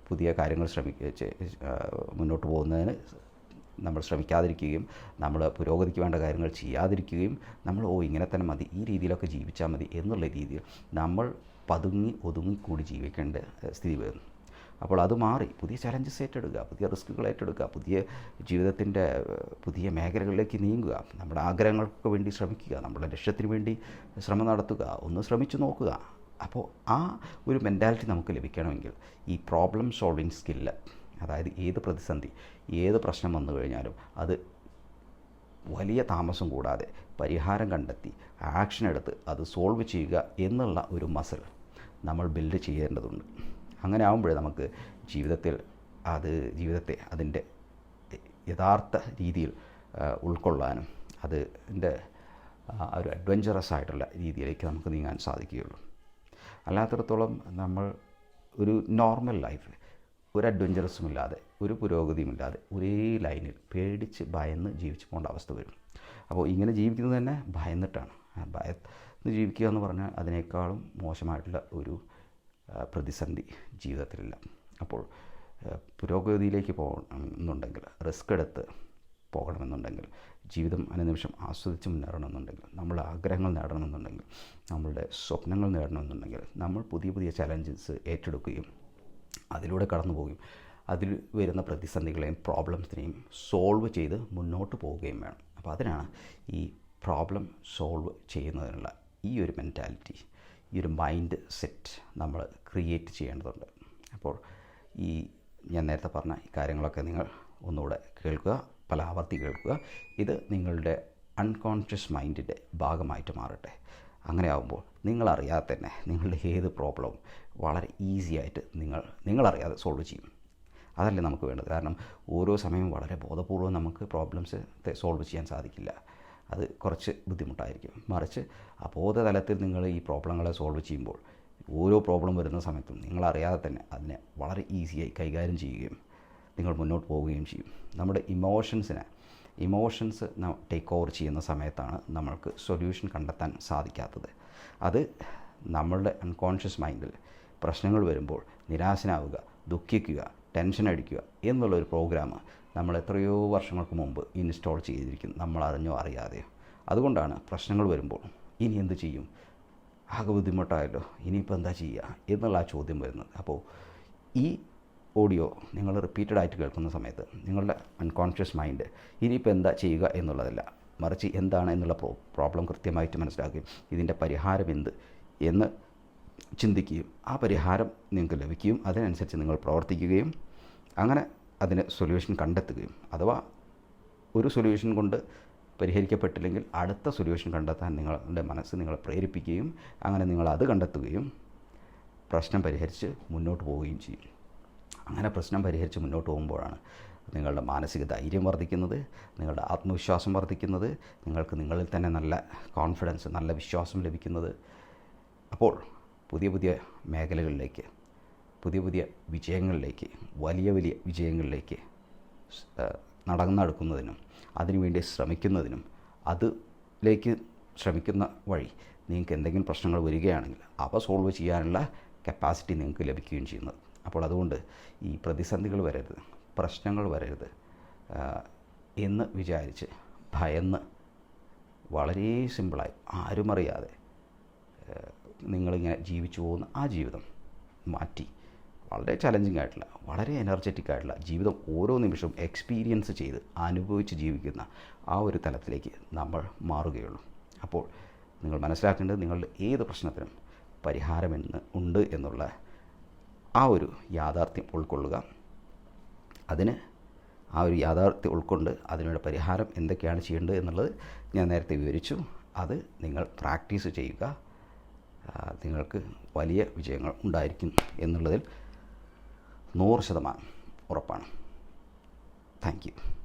പുതിയ കാര്യങ്ങൾ ശ്രമിക്കുക ചെ- മുന്നോട്ട് പോകുന്നതിന് നമ്മൾ ശ്രമിക്കാതിരിക്കുകയും നമ്മൾ പുരോഗതിക്ക് വേണ്ട കാര്യങ്ങൾ ചെയ്യാതിരിക്കുകയും നമ്മൾ ഓ ഇങ്ങനെ തന്നെ മതി ഈ രീതിയിലൊക്കെ ജീവിച്ചാൽ മതി എന്നുള്ള രീതിയിൽ നമ്മൾ പതുങ്ങി ഒതുങ്ങിക്കൂടി ജീവിക്കേണ്ട സ്ഥിതി വരുന്നു. അപ്പോൾ അത് മാറി പുതിയ ചലഞ്ചസ് ഏറ്റെടുക്കുക പുതിയ റിസ്കുകൾ ഏറ്റെടുക്കുക പുതിയ ജീവിതത്തിന്റെ പുതിയ മേഖലകളിലേക്ക് നീങ്ങുക നമ്മുടെ ആഗ്രഹങ്ങൾക്ക് വേണ്ടി ശ്രമിക്കുക നമ്മുടെ ലക്ഷ്യത്തിന് വേണ്ടി ശ്രമം നടത്തുക ഒന്ന് ശ്രമിച്ചു നോക്കുക. അപ്പോൾ ആ ഒരു മെന്റാലിറ്റി നമുക്ക് ലഭിക്കണമെങ്കിൽ ഈ പ്രോബ്ലം സോൾവിങ് സ്കില്ല് അതായത് ഏത് പ്രതിസന്ധി ഏത് പ്രശ്നം വന്നു കഴിഞ്ഞാലും അത് വലിയ താമസം കൂടാതെ പരിഹാരം കണ്ടെത്തി ആക്ഷൻ എടുത്ത് അത് സോൾവ് ചെയ്യുക എന്നുള്ള ഒരു മസിൽ നമ്മൾ ബിൽഡ് ചെയ്യേണ്ടതുണ്ട്. അങ്ങനെ ആകുമ്പോഴേ നമുക്ക് ജീവിതത്തിൽ അത് ജീവിതത്തെ അതിന്റെ യഥാർത്ഥ രീതിയിൽ ഉൾക്കൊള്ളാനും അത് അതിന്റെ ഒരു അഡ്വഞ്ചറസ് ആയിട്ടുള്ള രീതിയിലേക്ക് നമുക്ക് നീങ്ങാൻ സാധിക്കുകയുള്ളൂ. അല്ലാത്തിടത്തോളം നമ്മൾ ഒരു നോർമൽ ലൈഫ് ഒരു അഡ്വഞ്ചറസും ഇല്ലാതെ ഒരു പുരോഗതിയും ഇല്ലാതെ ഒരേ ലൈനിൽ പേടിച്ച് ഭയന്ന് ജീവിച്ചു പോകേണ്ട അവസ്ഥ വരും. അപ്പോൾ ഇങ്ങനെ ജീവിക്കുന്നത് തന്നെ ഭയന്നിട്ടാണ്. ഭയന്ന് ജീവിക്കുക എന്ന് പറഞ്ഞാൽ അതിനേക്കാളും മോശമായിട്ടുള്ള ഒരു പ്രതിസന്ധി ജീവിതത്തിലില്ല. അപ്പോൾ പുരോഗതിയിലേക്ക് പോകണമെന്നുണ്ടെങ്കിൽ റിസ്ക് എടുത്ത് പോകണമെന്നുണ്ടെങ്കിൽ ജീവിതം അനുനിമിഷം ആസ്വദിച്ച് മുന്നേറണമെന്നുണ്ടെങ്കിൽ നമ്മൾ ആഗ്രഹങ്ങൾ നേടണമെന്നുണ്ടെങ്കിൽ നമ്മളുടെ സ്വപ്നങ്ങൾ നേടണമെന്നുണ്ടെങ്കിൽ നമ്മൾ പുതിയ പുതിയ ചലഞ്ചസ് ഏറ്റെടുക്കുകയും അതിലൂടെ കടന്നു പോവുകയും അതിൽ വരുന്ന പ്രതിസന്ധികളെയും പ്രോബ്ലംസിനെയും സോൾവ് ചെയ്ത് മുന്നോട്ട് പോവുകയും വേണം. അപ്പോൾ അതിനാണ് ഈ പ്രോബ്ലം സോൾവ് ചെയ്യുന്നതിനുള്ള ഈ ഒരു മെന്റാലിറ്റി ഈ ഒരു മൈൻഡ് സെറ്റ് നമ്മൾ ക്രിയേറ്റ് ചെയ്യേണ്ടതുണ്ട്. അപ്പോൾ ഈ ഞാൻ നേരത്തെ പറഞ്ഞ ഈ കാര്യങ്ങളൊക്കെ നിങ്ങൾ ഒന്നുകൂടെ കേൾക്കുക. പല ആവർത്തി കേൾക്കുക. ഇത് നിങ്ങളുടെ അൺകോൺഷ്യസ് മൈൻഡിന്റെ ഭാഗമായിട്ട് മാറട്ടെ. അങ്ങനെ ആകുമ്പോൾ നിങ്ങളറിയാതെ തന്നെ നിങ്ങളുടെ ഏത് പ്രോബ്ലവും വളരെ ഈസി ആയിട്ട് നിങ്ങൾ നിങ്ങളറിയാതെ സോൾവ് ചെയ്യും. അതല്ലേ നമുക്ക് വേണ്ടത്? കാരണം ഓരോ സമയവും വളരെ ബോധപൂർവം നമുക്ക് പ്രോബ്ലംസ് സോൾവ് ചെയ്യാൻ സാധിക്കില്ല. അത് കുറച്ച് ബുദ്ധിമുട്ടായിരിക്കും. മറിച്ച് അബോധതലത്തിൽ നിങ്ങൾ ഈ പ്രോബ്ലങ്ങളെ സോൾവ് ചെയ്യുമ്പോൾ ഓരോ പ്രോബ്ലം വരുന്ന സമയത്തും നിങ്ങളറിയാതെ തന്നെ അതിനെ വളരെ ഈസിയായി കൈകാര്യം ചെയ്യുകയും നിങ്ങൾ മുന്നോട്ട് പോവുകയും ചെയ്യും. നമ്മുടെ ഇമോഷൻസിനെ ഇമോഷൻസ് ടേക്ക് ഓവർ ചെയ്യുന്ന സമയത്താണ് നമ്മൾക്ക് സൊല്യൂഷൻ കണ്ടെത്താൻ സാധിക്കാത്തത്. അത് നമ്മളുടെ അൺകോൺഷ്യസ് മൈൻഡിൽ പ്രശ്നങ്ങൾ വരുമ്പോൾ നിരാശനാവുക ദുഃഖിക്കുക ടെൻഷൻ അടിക്കുക എന്നുള്ളൊരു പ്രോഗ്രാം നമ്മൾ എത്രയോ വർഷങ്ങൾക്ക് മുമ്പ് ഇൻസ്റ്റാൾ ചെയ്തിരിക്കും നമ്മൾ അറിയാതെയോ. അതുകൊണ്ടാണ് പ്രശ്നങ്ങൾ വരുമ്പോൾ ഇനി എന്ത് ചെയ്യും? ആകെ ബുദ്ധിമുട്ടായല്ലോ ഇനിയിപ്പോൾ എന്താ ചെയ്യുക എന്നുള്ള ആ ചോദ്യം വരുന്നത്. അപ്പോൾ ഈ ഓഡിയോ നിങ്ങൾ റിപ്പീറ്റഡ് ആയിട്ട് കേൾക്കുന്ന സമയത്ത് നിങ്ങളുടെ അൺകോൺഷ്യസ് മൈൻഡ് ഇനിയിപ്പോൾ എന്താ ചെയ്യുക എന്നുള്ളതല്ല. മറിച്ച് എന്താണ് എന്നുള്ള പ്രോ പ്രോബ്ലം കൃത്യമായിട്ട് മനസ്സിലാക്കുകയും ഇതിന്റെ പരിഹാരം എന്ത് എന്ന് ചിന്തിക്കുകയും ആ പരിഹാരം നിങ്ങൾക്ക് ലഭിക്കുകയും അതിനനുസരിച്ച് നിങ്ങൾ പ്രവർത്തിക്കുകയും അങ്ങനെ അതിന് സൊല്യൂഷൻ കണ്ടെത്തുകയും അഥവാ ഒരു സൊല്യൂഷൻ കൊണ്ട് പരിഹരിക്കപ്പെട്ടില്ലെങ്കിൽ അടുത്ത സൊല്യൂഷൻ കണ്ടെത്താൻ നിങ്ങളുടെ മനസ്സ് നിങ്ങളെ പ്രേരിപ്പിക്കുകയും അങ്ങനെ നിങ്ങൾ അത് കണ്ടെത്തുകയും പ്രശ്നം പരിഹരിച്ച് മുന്നോട്ട് പോവുകയും ചെയ്യും. അങ്ങനെ പ്രശ്നം പരിഹരിച്ച് മുന്നോട്ട് പോകുമ്പോഴാണ് നിങ്ങളുടെ മാനസിക ധൈര്യം വർദ്ധിക്കുന്നത് നിങ്ങളുടെ ആത്മവിശ്വാസം വർദ്ധിക്കുന്നത് നിങ്ങൾക്ക് നിങ്ങളിൽ തന്നെ നല്ല കോൺഫിഡൻസ് നല്ല വിശ്വാസം ലഭിക്കുന്നത്. അപ്പോൾ പുതിയ പുതിയ മേഖലകളിലേക്ക് പുതിയ പുതിയ വിജയങ്ങളിലേക്ക് വലിയ വലിയ വിജയങ്ങളിലേക്ക് നടന്നെടുക്കുന്നതിനും അതിനുവേണ്ടി ശ്രമിക്കുന്നതിനും അതിലേക്ക് ശ്രമിക്കുന്ന വഴി നിങ്ങൾക്ക് എന്തെങ്കിലും പ്രശ്നങ്ങൾ വരികയാണെങ്കിൽ അവ സോൾവ് ചെയ്യാനുള്ള കപ്പാസിറ്റി നിങ്ങൾക്ക് ലഭിക്കുകയും ചെയ്യുന്നത്. അപ്പോൾ അതുകൊണ്ട് ഈ പ്രതിസന്ധികൾ വരരുത് പ്രശ്നങ്ങൾ വരരുത് എന്ന് വിചാരിച്ച് ഭയന്ന് വളരെ സിമ്പിളായി ആരുമറിയാതെ നിങ്ങളിങ്ങനെ ജീവിച്ചു പോകുന്ന ആ ജീവിതം മാറ്റി. വളരെ ചലഞ്ചിങ് ആയിട്ടുള്ള വളരെ എനർജറ്റിക് ആയിട്ടുള്ള ജീവിതം ഓരോ നിമിഷവും എക്സ്പീരിയൻസ് ചെയ്ത് അനുഭവിച്ച് ജീവിക്കുന്ന ആ ഒരു തലത്തിലേക്ക് നമ്മൾ മാറുകയുള്ളൂ. അപ്പോൾ നിങ്ങൾ മനസ്സിലാക്കേണ്ടത് നിങ്ങളുടെ ഏത് പ്രശ്നത്തിനും പരിഹാരമെന്ന് ഉണ്ട് എന്നുള്ള ആ ഒരു യാഥാർത്ഥ്യം ഉൾക്കൊള്ളുക. അതിന് ആ ഒരു യാഥാർത്ഥ്യം ഉൾക്കൊണ്ട് അതിനുള്ള പരിഹാരം എന്തൊക്കെയാണ് ചെയ്യേണ്ടത് എന്നുള്ളത് ഞാൻ നേരത്തെ വിവരിച്ചു. അത് നിങ്ങൾ പ്രാക്ടീസ് ചെയ്യുക. നിങ്ങൾക്ക് വലിയ വിജയങ്ങൾ ഉണ്ടായിരിക്കും എന്നുള്ളതിൽ നൂറ് ശതമാനം ഉറപ്പാണ്. Thank you.